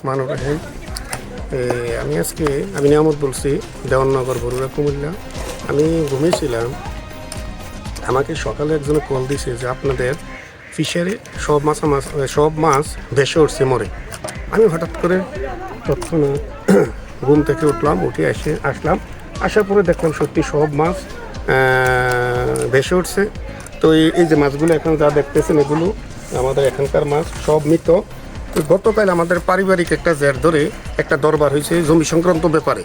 রহমান রহিম আমি আজকে, আমি নিয়ামত বলছি, দেওয়াননগর, বরুড়া, কুমিল্লা। আমি ঘুমিয়েছিলাম। আমাকে সকালে একজনে কল দিছে যে আপনাদের ফিশারি, সব মাছ মাছ সব মাছ ভেসে উঠছে মরে। আমি হঠাৎ করে তৎক্ষণাৎ ঘুম থেকে উঠলাম, উঠে এসে আসলাম। আসার পরে দেখলাম সত্যি সব মাছ ভেসে উঠছে। তো এই যে মাছগুলো এখন যা দেখতেছেন, এগুলো আমাদের এখানকার মাছ, সব মৃত। গতকাল আমাদের পারিবারিক একটা জের ধরে একটা দরবার হয়েছে জমি সংক্রান্ত ব্যাপারে।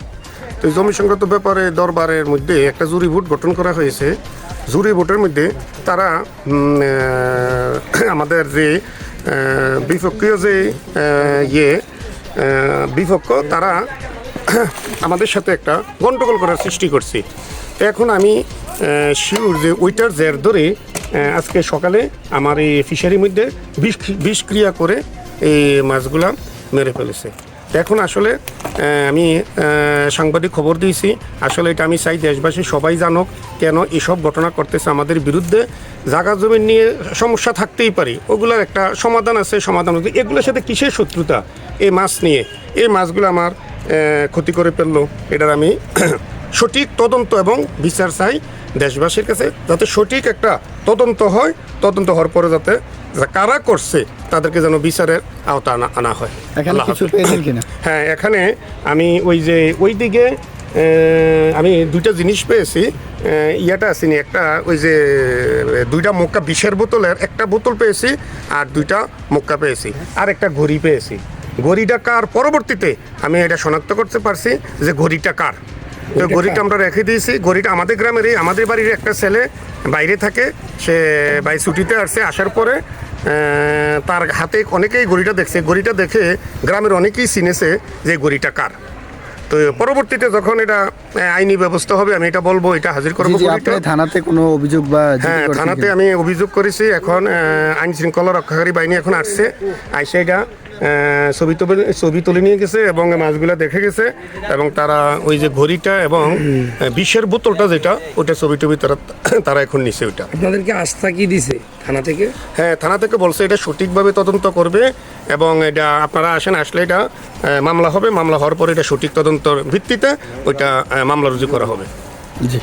তো জমি সংক্রান্ত ব্যাপারে দরবারের মধ্যে একটা জুরি ভোট গঠন করা হয়েছে। জুরি ভোটের মধ্যে তারা আমাদের যে বিপক্ষীয় যে ইয়ে বিপক্ষ, তারা আমাদের সাথে একটা গন্ডগোল করার সৃষ্টি করছে। এখন আমি শিওর যে ওইটার জের ধরে আজকে সকালে আমার এই ফিশারির মধ্যে বিষ, বিষক্রিয়া করে এই মাছগুলা মেরে ফেলেছে। এখন আসলে আমি সাংবাদিক খবর দিয়েছি, আসলে এটা আমি চাই দেশবাসী সবাই জানুক কেন এসব ঘটনা করতেছে আমাদের বিরুদ্ধে। জায়গা জমি নিয়ে সমস্যা থাকতেই পারে, ওগুলোর একটা সমাধান আছে, সমাধান এগুলোর সাথে কিসের শত্রুতা এই মাছ নিয়ে? এই মাছগুলো আমার ক্ষতি করে ফেলল, এটার আমি সঠিক তদন্ত এবং বিচার চাই দেশবাসীর কাছে। যাতে সঠিক একটা তদন্ত হয়, তদন্ত হওয়ার পরে যাতে কারা করছে তাদেরকে যেন বিচারের আওতা আনা আনা হয়। হ্যাঁ এখানে আমি ওই যে ওই দিকে আমি দুইটা জিনিস পেয়েছি। ইয়াটা আসেনি একটা ওই যে দুইটা মক্কা বিষের বোতলের একটা বোতল পেয়েছি আর দুইটা মক্কা পেয়েছি। আর একটা ঘড়ি পেয়েছি। ঘড়িটা কার? পরবর্তীতে আমি এটা শনাক্ত করতে পারছি যে ঘড়িটা কার। তো ঘড়িটা আমরা রেখে দিয়েছি। ঘড়িটা আমাদের গ্রামেরই আমাদের বাড়ির একটা ছেলে বাইরে থাকে। সে বাই ছুটিতে আসছে আসার পরে তার হাতে অনেকেই গড়িটা দেখছে। গড়িটা দেখে গ্রামের অনেকেই চিনেছে যে গড়িটা কার। তো পরবর্তীতে যখন এটা আইনি ব্যবস্থা হবে আমি এটা বলব এটা হাজির করব থানাতে কোনো অভিযোগ বা হ্যাঁ থানাতে আমি অভিযোগ করেছি এখন আইন শৃঙ্খলা রক্ষাকারী বাহিনী এখন আসছে আইসে এটা ছবি তুলে ছবি তুলে নিয়ে গেছে এবং মাছগুলা দেখে গেছে এবং তারা ওই যে ঘড়িটা এবং বিষের বোতলটা যেটা ওটা ছবি টবি তারা তারা এখন নিছে ওইটা। আপনাদেরকে আস্থা কি দিছে থানা থেকে? হ্যাঁ থানা থেকে বলছে এটা সঠিকভাবে তদন্ত করবে এবং এটা আপনারা আসেন আসলে এটা মামলা হবে। মামলা হওয়ার পরে এটা সঠিক তদন্তর ভিত্তিতে ওইটা মামলা রুজু করা হবে। জি।